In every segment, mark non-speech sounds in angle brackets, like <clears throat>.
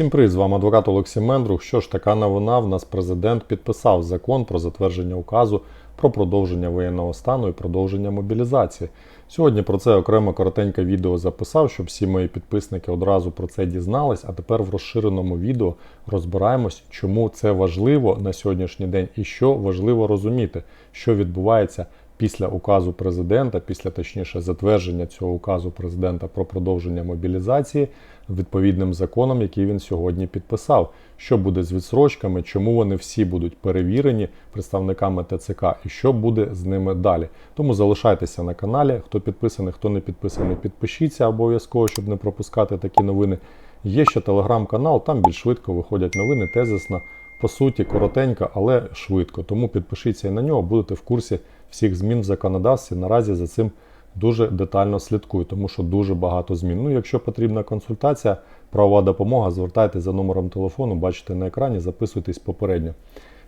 Всім привіт, з вами адвокат Олексій Мендрух. Що ж, така новина, в нас президент підписав закон про затвердження указу про продовження воєнного стану і продовження мобілізації. Сьогодні про це окремо коротеньке відео записав, щоб всі мої підписники одразу про це дізнались. А тепер в розширеному відео розбираємось, чому це важливо на сьогоднішній день і що важливо розуміти, що відбувається після указу президента, після точніше затвердження цього указу президента про продовження мобілізації відповідним законом, який він сьогодні підписав. Що буде з відсрочками, чому вони всі будуть перевірені представниками ТЦК і що буде з ними далі. Тому залишайтеся на каналі. Хто підписаний, хто не підписаний, підпишіться обов'язково, щоб не пропускати такі новини. Є ще телеграм-канал, там більш швидко виходять новини, тезисно, по суті, коротенько, але швидко. Тому підпишіться і на нього, будете в курсі всіх змін в законодавстві. Наразі за цим дуже детально слідкую, тому що дуже багато змін. Ну, якщо потрібна консультація, правова допомога, звертайтеся за номером телефону, бачите на екрані, записуйтесь попередньо.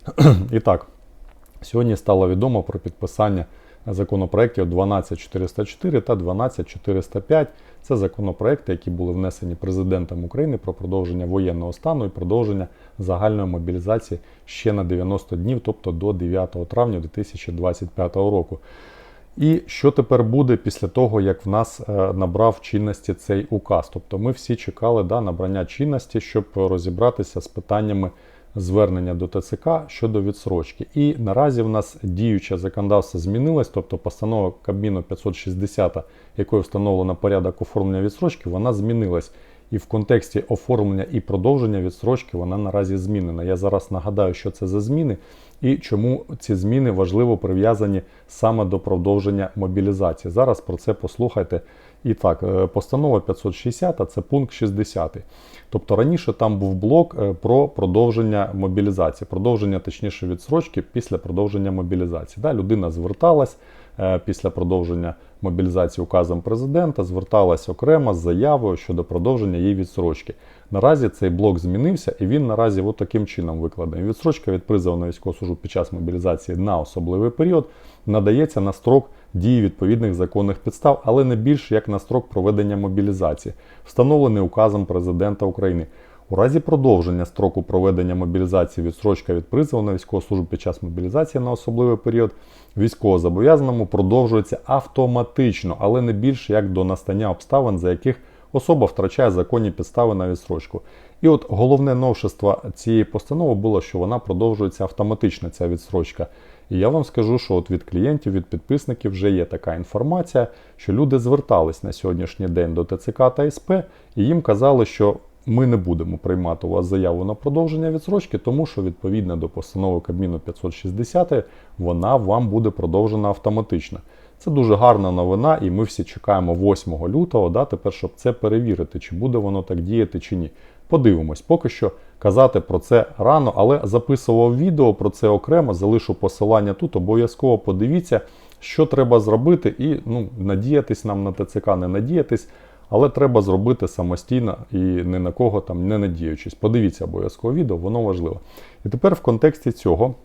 <clears throat> І так, сьогодні стало відомо про підписання законопроєктів 12404 та 12405. Це законопроекти, які були внесені президентом України про продовження воєнного стану і продовження загальної мобілізації ще на 90 днів, тобто до 9 травня 2025 року. І що тепер буде після того, як в нас е, набрав чинності цей указ? Тобто ми всі чекали да, набрання чинності, щоб розібратися з питаннями звернення до ТЦК щодо відсрочки. І наразі в нас діюче законодавство змінилось, тобто постанова Кабміну 560, якою встановлено порядок оформлення відсрочки, вона змінилась. І в контексті оформлення і продовження відсрочки вона наразі змінена. Я зараз нагадаю, що це за зміни і чому ці зміни важливо прив'язані саме до продовження мобілізації. Зараз про це послухайте. І так, е, постанова 560 це пункт 60. Тобто раніше там був блок е, про продовження мобілізації, продовження, точніше, відсрочки після продовження мобілізації. Да, Людина зверталась після продовження мобілізації указом президента, зверталась окремо з заявою щодо продовження її відсрочки. Наразі цей блок змінився і він наразі от таким чином викладений. Відсрочка від призову на військову службу під час мобілізації на особливий період надається на строк дії відповідних законних підстав, але не більше як на строк проведення мобілізації, встановлений указом президента України. У разі продовження строку проведення мобілізації відсрочка від призову на військову службу під час мобілізації на особливий період військовозобов'язаному продовжується автоматично, але не більше як до настання обставин, за яких особа втрачає законні підстави на відсрочку. І от головне новшество цієї постанови було, що вона продовжується автоматично, ця відсрочка. І я вам скажу, що от від клієнтів, від підписників вже є така інформація, що люди звертались на сьогоднішній день до ТЦК та СП, і їм казали, що ми не будемо приймати у вас заяву на продовження відсрочки, тому що відповідно до постанови Кабміну 560 вона вам буде продовжена автоматично. Це дуже гарна новина, і ми всі чекаємо 8 лютого, да, тепер, щоб це перевірити, чи буде воно так діяти, чи ні. Подивимось, поки що казати про це рано, але записував відео про це окремо, залишу посилання тут. Обов'язково подивіться, що треба зробити, і ну, надіятись нам на ТЦК, не надіятись, але треба зробити самостійно і ні на кого там не надіючись. Подивіться обов'язково відео, воно важливо. І тепер в контексті цього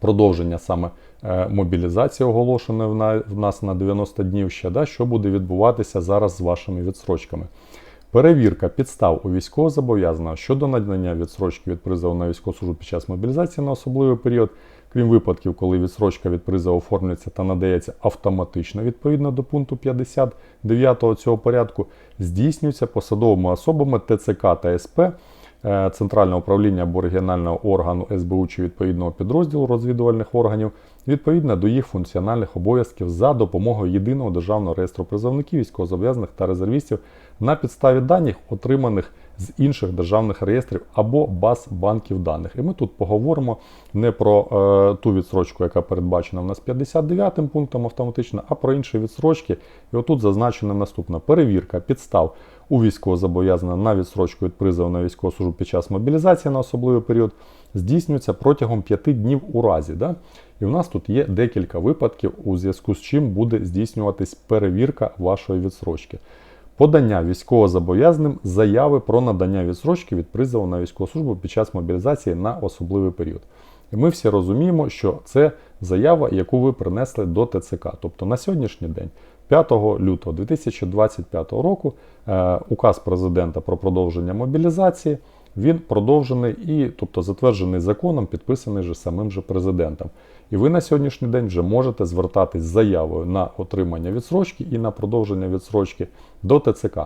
продовження саме е, мобілізації оголошеної в нас на 90 днів ще, да, що буде відбуватися зараз з вашими відсрочками. Перевірка підстав у військовозобов'язаного щодо надання відсрочки від призову на військову службу під час мобілізації на особливий період, крім випадків, коли відсрочка від приза оформлюється та надається автоматично відповідно до пункту 59 цього порядку, здійснюється посадовими особами ТЦК та СП. Е, Центрального управління або регіонального органу СБУ чи відповідного підрозділу розвідувальних органів відповідно до їх функціональних обов'язків за допомогою єдиного державного реєстру призовників, військовозобов'язаних та резервістів на підставі даних, отриманих з інших державних реєстрів або баз банків даних. І ми тут поговоримо не про е, ту відсрочку, яка передбачена в нас 59 м пунктом автоматично, а про інші відсрочки. І отут зазначена наступна перевірка підстав у військовозобов'язаного на відсрочку від призову на військову службу під час мобілізації на особливий період здійснюється протягом 5 днів у разі. Да? І в нас тут є декілька випадків, у зв'язку з чим буде здійснюватись перевірка вашої відсрочки. Подання військовозобов'язаним заяви про надання відсрочки від призову на військову службу під час мобілізації на особливий період. І ми всі розуміємо, що це заява, яку ви принесли до ТЦК. Тобто на сьогоднішній день, 5 лютого 2025 року, е, указ президента про продовження мобілізації він продовжений і, тобто, затверджений законом, підписаний же самим же президентом. І ви на сьогоднішній день вже можете звертатись з заявою на отримання відсрочки і на продовження відсрочки до ТЦК.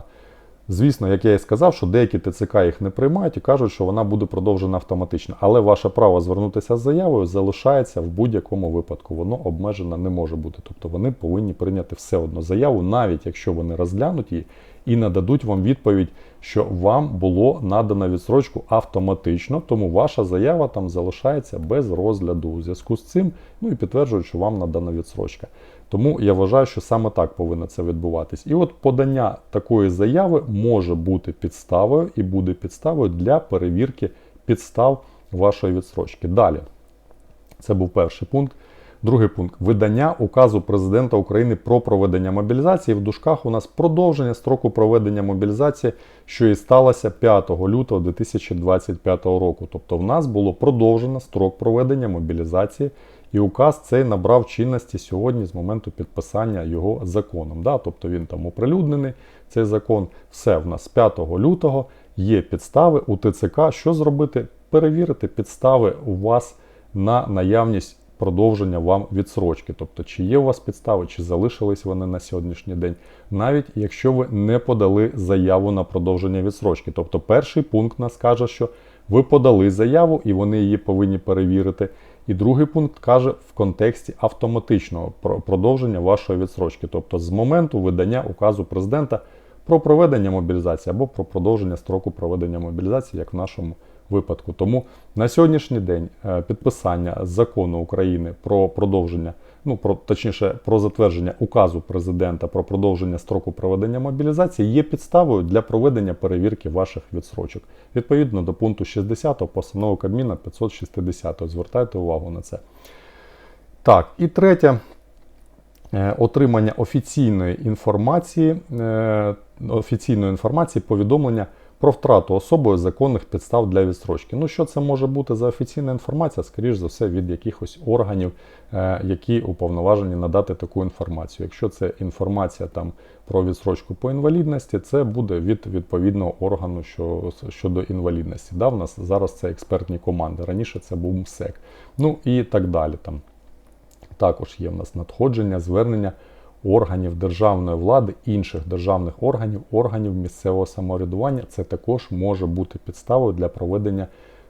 Звісно, як я і сказав, що деякі ТЦК їх не приймають і кажуть, що вона буде продовжена автоматично. Але ваше право звернутися з заявою залишається в будь-якому випадку. Воно обмежено не може бути. Тобто вони повинні прийняти все одно заяву, навіть якщо вони розглянуть її і нададуть вам відповідь, що вам було надано відсрочку автоматично, тому ваша заява там залишається без розгляду у зв'язку з цим. Ну і підтверджують, що вам надана відсрочка. Тому я вважаю, що саме так повинно це відбуватись. І от подання такої заяви може бути підставою і буде підставою для перевірки підстав вашої відсрочки. Далі, це був перший пункт. Другий пункт видання указу президента України про проведення мобілізації. В дужках у нас продовження строку проведення мобілізації, що і сталося 5 лютого 2025 року. Тобто, в нас було продовжено строк проведення мобілізації, і указ цей набрав чинності сьогодні з моменту підписання його законом. Да? Тобто він там оприлюднений, цей закон. Все в нас 5 лютого є підстави у ТЦК. Що зробити? Перевірити підстави у вас на наявність продовження вам відсрочки. Тобто, чи є у вас підстави, чи залишились вони на сьогоднішній день, навіть якщо ви не подали заяву на продовження відсрочки. Тобто, перший пункт нас каже, що ви подали заяву і вони її повинні перевірити. І другий пункт каже в контексті автоматичного продовження вашої відсрочки, тобто з моменту видання указу президента про проведення мобілізації або про продовження строку проведення мобілізації, як в нашому випадку. Тому на сьогоднішній день е, підписання закону України про продовження, ну про точніше про затвердження указу президента про продовження строку проведення мобілізації є підставою для проведення перевірки ваших відсрочок. Відповідно до пункту 60 постанови Кабміна 560. Звертайте увагу на це. Так, і третє. Е, отримання офіційної інформації, е, офіційної інформації повідомлення про втрату особою законних підстав для відстрочки. Ну, що це може бути за офіційна інформація, скоріш за все, від якихось органів, е, які уповноважені надати таку інформацію. Якщо це інформація там про відстрочку по інвалідності, це буде від відповідного органу що, щодо інвалідності. Да, В нас зараз це експертні команди. Раніше це був МСЕК. Ну і так далі. Там Також є в нас надходження, звернення органів державної влади, інших державних органів, органів місцевого самоврядування, це також може бути підставою для проведення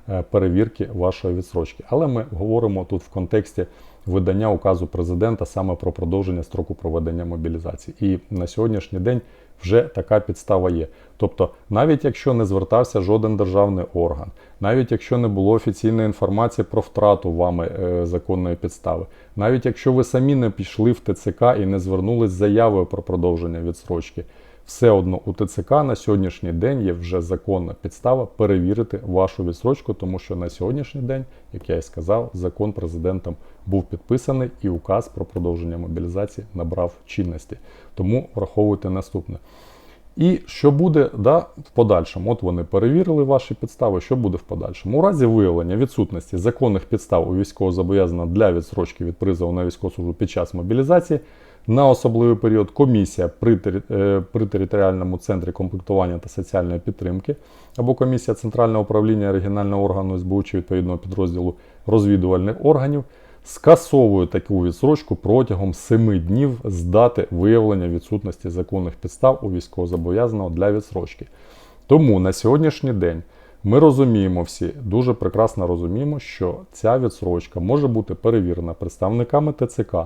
е, перевірки вашої відсрочки. Але ми говоримо тут в контексті видання указу президента саме про продовження строку проведення мобілізації. І на сьогоднішній день вже така підстава є. Тобто, навіть якщо не звертався жоден державний орган, навіть якщо не було офіційної інформації про втрату вами е, законної підстави, навіть якщо ви самі не пішли в ТЦК і не звернулись з заявою про продовження відсрочки, все одно у ТЦК на сьогоднішній день є вже законна підстава перевірити вашу відсрочку, тому що на сьогоднішній день, як я і сказав, закон президентом був підписаний і указ про продовження мобілізації набрав чинності. Тому враховуйте наступне. І що буде да, в подальшому? От вони перевірили ваші підстави, що буде в подальшому. У разі виявлення відсутності законних підстав у військовозобов'язаного для відсрочки від призову на військову службу під час мобілізації на особливий період комісія при, е, при територіальному центрі комплектування та соціальної підтримки або комісія Центрального управління регіонального органу СБУ чи відповідного підрозділу розвідувальних органів скасовує таку відсрочку протягом 7 днів з дати виявлення відсутності законних підстав у військовозобов'язаного для відсрочки. Тому на сьогоднішній день ми розуміємо всі, дуже прекрасно розуміємо, що ця відсрочка може бути перевірена представниками ТЦК.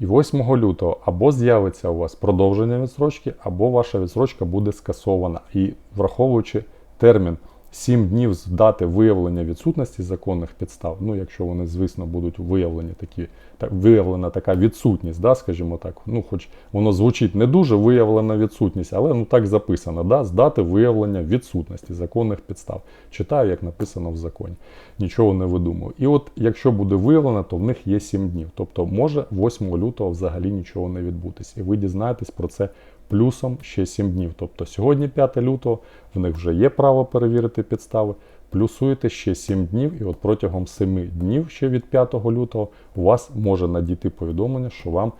І 8 лютого або з'явиться у вас продовження відсрочки, або ваша відсрочка буде скасована. І враховуючи термін 7 днів з дати виявлення відсутності законних підстав, ну якщо вони, звісно, будуть виявлені такі, так, виявлена така відсутність, да, скажімо так, ну хоч воно звучить не дуже виявлена відсутність, але ну так записано, да, з дати виявлення відсутності законних підстав. Читаю, як написано в законі. Нічого не видумую. І от якщо буде виявлено, то в них є 7 днів. Тобто може 8 лютого взагалі нічого не відбутися. І ви дізнаєтесь про це плюсом ще 7 днів. Тобто сьогодні 5 лютого, в них вже є право перевірити підстави. Плюсуєте ще 7 днів, і от протягом 7 днів ще від 5 лютого у вас може надійти повідомлення, що вам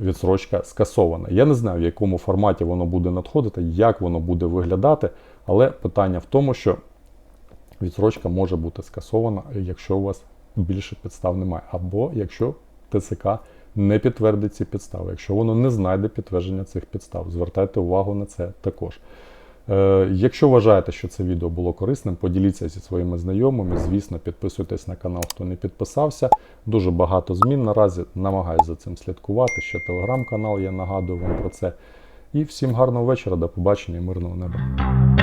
відсрочка скасована. Я не знаю, в якому форматі воно буде надходити, як воно буде виглядати, але питання в тому, що відсрочка може бути скасована, якщо у вас більше підстав немає, або якщо ТСК не підтвердить ці підстави, якщо воно не знайде підтвердження цих підстав. Звертайте увагу на це також. Е, Якщо вважаєте, що це відео було корисним, поділіться зі своїми знайомими. Звісно, підписуйтесь на канал, хто не підписався. Дуже багато змін наразі. Намагаюсь за цим слідкувати. Ще телеграм-канал, я нагадую вам про це. І всім гарного вечора, до побачення і мирного неба.